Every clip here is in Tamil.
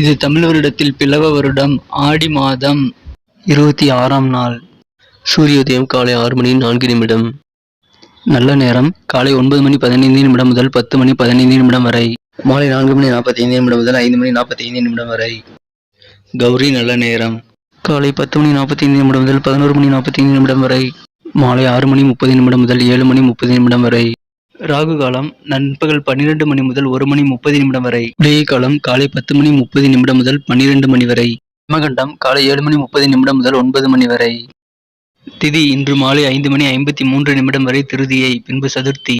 இது தமிழ் வருடத்தில் பிளவ வருடம் ஆடி மாதம் இருபத்தி ஆறாம் நாள். சூரியோதயம் காலை ஆறு மணி நான்கு நிமிடம். நல்ல நேரம் காலை ஒன்பது மணி பதினைந்து நிமிடம் முதல் பத்து மணி பதினைந்து நிமிடம் வரை. மாலை நான்கு மணி நாற்பத்தி ஐந்து நிமிடம் முதல் ஐந்து மணி நாற்பத்தி ஐந்து நிமிடம் வரை. கௌரி நல்ல நேரம். காலை பத்து மணி நாற்பத்தி ஐந்து நிமிடம் முதல் பதினோரு மணி நாற்பத்தி ஐந்து நிமிடம் வரை. மாலை ஆறு மணி முப்பது நிமிடம் முதல் ஏழு மணி முப்பது நிமிடம் வரை. ராகு காலம் நண்பகல் பன்னிரண்டு மணி முதல் ஒரு மணி முப்பது நிமிடம் வரை. விடிய காலம் காலை பத்து மணி முப்பது நிமிடம் முதல் பன்னிரண்டு மணி வரை. மகண்டம் காலை ஏழு மணி முப்பது நிமிடம் முதல் ஒன்பது மணி வரை. திதி இன்று மாலை ஐந்து மணி ஐம்பத்தி மூன்று நிமிடம் வரை திருதியை பின்பு சதுர்த்தி.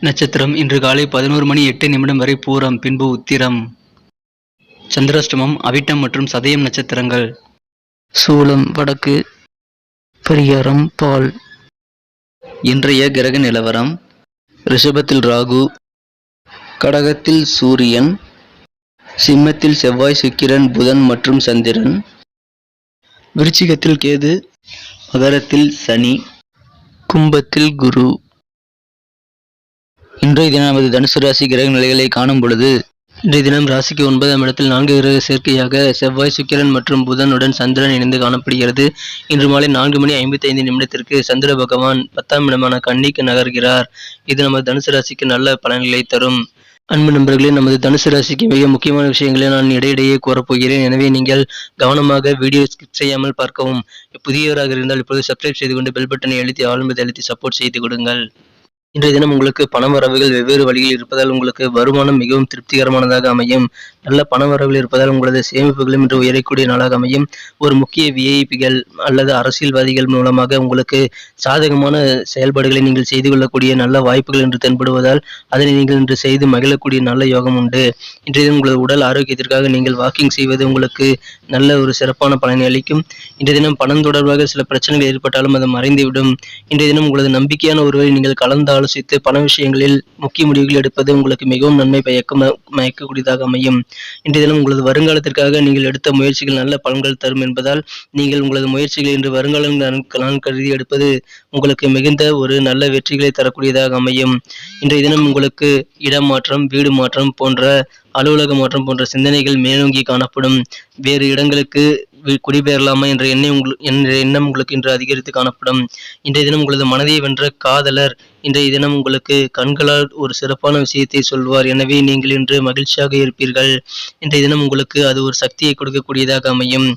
நட்சத்திரம் இன்று காலை பதினோரு மணி எட்டு நிமிடம் வரை பூரம் பின்பு உத்திரம். சந்திராஷ்டமம் அவிட்டம் மற்றும் சதயம் நட்சத்திரங்கள். சூலம் வடக்கு. பரிகாரம் பால். இன்றைய கிரக நிலவரம் ரிஷபத்தில் ராகு கடகத்தில் சூரியன் சிம்மத்தில் செவ்வாய் சுக்கிரன் புதன் மற்றும் சந்திரன் விருச்சிகத்தில் கேது மகரத்தில் சனி கும்பத்தில் குரு. இன்றைய தினம் நமது தனுசு ராசி கிரக நிலைகளை காணும் பொழுது இன்றைய தினம் ராசிக்கு ஒன்பதாம் இடத்தில் நான்கு கிரக சேர்க்கையாக செவ்வாய் சுக்கிரன் மற்றும் புதனுடன் சந்திரன் இணைந்து காணப்படுகிறது. இன்று மாலை நான்கு மணி ஐம்பத்தி ஐந்து நிமிடத்திற்கு சந்திர பகவான் பத்தாம் இடமான கன்னிக்கு நகர்கிறார். இது நமது தனுசு ராசிக்கு நல்ல பலன்களை தரும். அன்பு நண்பர்களே நமது தனுசு ராசிக்கு மிக முக்கியமான விஷயங்களை நான் இடையிடையே கூறப்போகிறேன் எனவே நீங்கள் கவனமாக வீடியோ ஸ்கிப் செய்யாமல் பார்க்கவும். புதியவராக இருந்தால் இப்பொழுது சப்ஸ்கிரைப் செய்து கொண்டு பெல் பட்டனை அழுத்தி ஆளும்பதை அழுத்தி சப்போர்ட் செய்து கொடுங்கள். இன்றைய தினம் உங்களுக்கு பண வரவுகள் வெவ்வேறு வழியில் இருப்பதால் உங்களுக்கு வருமானம் மிகவும் திருப்திகரமானதாக அமையும். நல்ல பண வரவுகள் இருப்பதால் உங்களது சேமிப்புகளும் இன்று உயரக்கூடிய நாளாக அமையும். ஒரு முக்கிய விஐபிகள் அல்லது அரசியல்வாதிகள் மூலமாக உங்களுக்கு சாதகமான செயல்பாடுகளை நீங்கள் செய்து கொள்ளக்கூடிய நல்ல வாய்ப்புகள் என்று தென்படுவதால் அதனை நீங்கள் இன்று செய்து மகிழக்கூடிய நல்ல யோகம் உண்டு. இன்றைய தினம் உங்களது உடல் ஆரோக்கியத்திற்காக நீங்கள் வாக்கிங் செய்வது உங்களுக்கு நல்ல ஒரு சிறப்பான பலனை அளிக்கும். இன்றைய தினம் பணம் தொடர்பாக சில பிரச்சனைகள் ஏற்பட்டாலும் அது மறைந்துவிடும். இன்றைய தினம் உங்களது நம்பிக்கையான ஒருவரை நீங்கள் கலந்தால் ஆலோசித்து பண விஷயங்களில் முக்கிய முடிவுகள் எடுப்பது உங்களுக்கு மிகவும் நன்மை பயக்க மயக்கக்கூடியதாக அமையும். இன்றைய தினம் உங்களது வருங்காலத்திற்காக நீங்கள் எடுத்த முயற்சிகள் நல்ல பலன்கள் தரும் என்பதால் நீங்கள் உங்களது முயற்சிகளை இன்று வருங்கால நான் கருதி எடுப்பது உங்களுக்கு மிகுந்த ஒரு நல்ல வெற்றிகளை தரக்கூடியதாக அமையும். இன்றைய தினம் உங்களுக்கு இடம் மாற்றம் வீடு மாற்றம் போன்ற அலுவலக மாற்றம் போன்ற சிந்தனைகள் மேலோங்கி காணப்படும். வேறு இடங்களுக்கு குடிபெயரலாமா என்ற எண்ணம் உங்களுக்கு என்ற எண்ணம் உங்களுக்கு இன்று அதிகரித்து காணப்படும். இன்றைய தினம் உங்களது மனதை வென்ற காதலர் இன்றைய தினம் உங்களுக்கு கண்களால் ஒரு சிறப்பான விஷயத்தை சொல்வார். எனவே நீங்கள் இன்று மகிழ்ச்சியாக இருப்பீர்கள். இன்றைய தினம் உங்களுக்கு அது ஒரு சக்தியை கொடுக்கக்கூடியதாக அமையும்.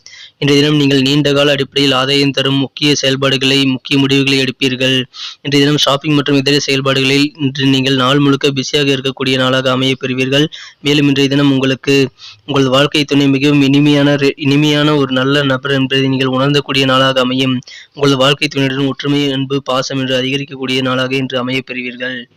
இன்றைய தினம் நீங்கள் நீண்ட கால அடிப்படையில் ஆதாயம் தரும் முக்கிய செயல்பாடுகளை முக்கிய முடிவுகளை எடுப்பீர்கள். இன்றைய தினம் ஷாப்பிங் மற்றும் இதர செயல்பாடுகளில் இன்று நீங்கள் நாள் முழுக்க பிஸியாக இருக்கக்கூடிய நாளாக அமைய பெறுவீர்கள் மேலும் இன்றைய தினம் உங்களுக்கு உங்களது வாழ்க்கை துணை மிகவும் இனிமையான இனிமையான ஒரு நல்ல நபர் என்பதை நீங்கள் உணர்ந்தக்கூடிய நாளாக அமையும். உங்களது வாழ்க்கை துணையுடன் ஒற்றுமை அன்பு பாசம் என்று அதிகரிக்கக்கூடிய நாளாக இன்று அமைய பெறுவீர்கள்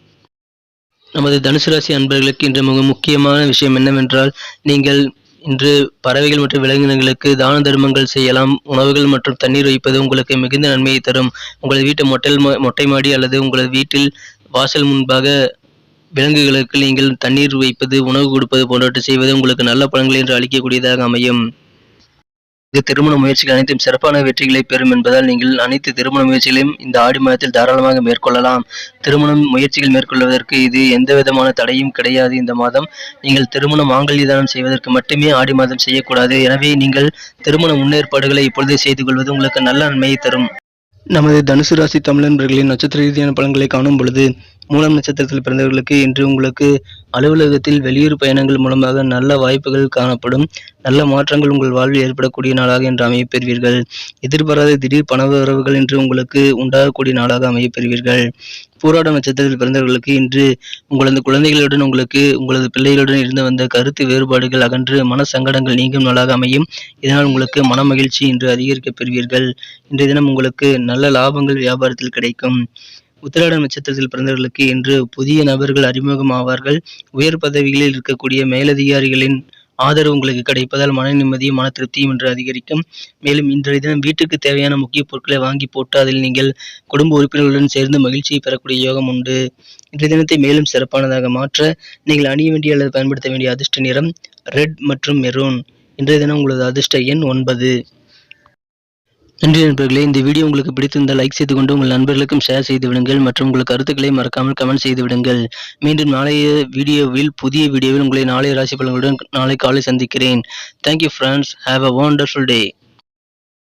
நமது தனுசு ராசி அன்பர்களுக்கு இன்று மிக முக்கியமான விஷயம் என்னவென்றால் நீங்கள் இன்று பறவைகள் மற்றும் விலங்கினங்களுக்கு தான தர்மங்கள் செய்யலாம் உணவுகள் மற்றும் தண்ணீர் வைப்பது உங்களுக்கு மிகுந்த நன்மையை தரும். உங்களது வீட்டு மொட்டை மா- மொட்டை மாடி அல்லது உங்களது வீட்டில் வாசல் முன்பாக விலங்குகளுக்கு நீங்கள் தண்ணீர் வைப்பது உணவு கொடுப்பது போன்றவற்றை செய்வது உங்களுக்கு நல்ல பலன்களை என்று அளிக்கக்கூடியதாக அமையும். இது திருமண முயற்சிகள் அனைத்தும் சிறப்பான வெற்றிகளை பெறும் என்பதால் நீங்கள் அனைத்து திருமண முயற்சிகளையும் இந்த ஆடி மாதத்தில் தாராளமாக மேற்கொள்ளலாம். திருமணம் முயற்சிகள் மேற்கொள்வதற்கு இது எந்த விதமான தடையும் கிடையாது. இந்த மாதம் நீங்கள் திருமண மாங்கல்ய தானம் செய்வதற்கு மட்டுமே ஆடி மாதம் செய்யக்கூடாது. எனவே நீங்கள் திருமண முன்னேற்பாடுகளை இப்பொழுதே செய்து கொள்வது உங்களுக்கு நல்ல நன்மையை தரும். நமது தனுசு ராசி தமிழன்பர்களின் நட்சத்திர ரீதியான பலன்களை காணும் பொழுது மூலம் நட்சத்திரத்தில் பிறந்தவர்களுக்கு இன்று உங்களுக்கு அலுவலகத்தில் வெளியூர் பயணங்கள் மூலமாக நல்ல வாய்ப்புகள் காணப்படும். நல்ல மாற்றங்கள் உங்கள் வாழ்வில் ஏற்படக்கூடிய நாளாக இன்று அமையப்பெறுவீர்கள் எதிர்பாராத திடீர் பண உறவுகள் இன்று உங்களுக்கு உண்டாகக்கூடிய நாளாக அமைய பெறுவீர்கள். போராட நட்சத்திரத்தில் பிறந்தவர்களுக்கு இன்று உங்களது குழந்தைகளுடன் உங்களுக்கு உங்களது பிள்ளைகளுடன் இருந்து வந்த கருத்து வேறுபாடுகள் அகன்று மன சங்கடங்கள் நீங்கும் நாளாக அமையும். இதனால் உங்களுக்கு மன மகிழ்ச்சி இன்று அதிகரிக்கப் பெறுவீர்கள். இன்றைய தினம் உங்களுக்கு நல்ல லாபங்கள் வியாபாரத்தில் கிடைக்கும். உத்திராட நட்சத்திரத்தில் பிறந்தவர்களுக்கு இன்று புதிய நபர்கள் அறிமுகம் ஆவார்கள். உயர் பதவிகளில் இருக்கக்கூடிய மேலதிகாரிகளின் ஆதரவு உங்களுக்கு கிடைப்பதால் மன நிம்மதியும் மன திருப்தியும் இன்று அதிகரிக்கும். மேலும் இன்றைய தினம் வீட்டுக்கு தேவையான முக்கிய பொருட்களை வாங்கி போட்டு அதில் நீங்கள் குடும்ப உறுப்பினர்களுடன் சேர்ந்து மகிழ்ச்சியை பெறக்கூடிய யோகம் உண்டு. இன்றைய தினத்தை மேலும் சிறப்பானதாக மாற்ற நீங்கள் அணிய வேண்டிய அல்லது பயன்படுத்த வேண்டிய அதிர்ஷ்ட நிறம் ரெட் மற்றும் மெரூன் இன்றைய தினம் உங்களது அதிர்ஷ்ட எண் ஒன்பது. நன்றி நண்பர்களே இந்த வீடியோ உங்களுக்கு பிடித்திருந்தால் லைக் செய்து கொண்டு உங்கள் நண்பர்களுக்கும் ஷேர் செய்து விடுங்கள் மற்றும் உங்கள் கருத்துக்களை மறக்காமல் கமெண்ட் செய்து விடுங்கள். மீண்டும் நாளைய வீடியோவில் புதிய வீடியோவில் உங்களை நாளைய ராசி பலன்களுடன் நாளை காலை சந்திக்கிறேன். Thank you friends have a wonderful day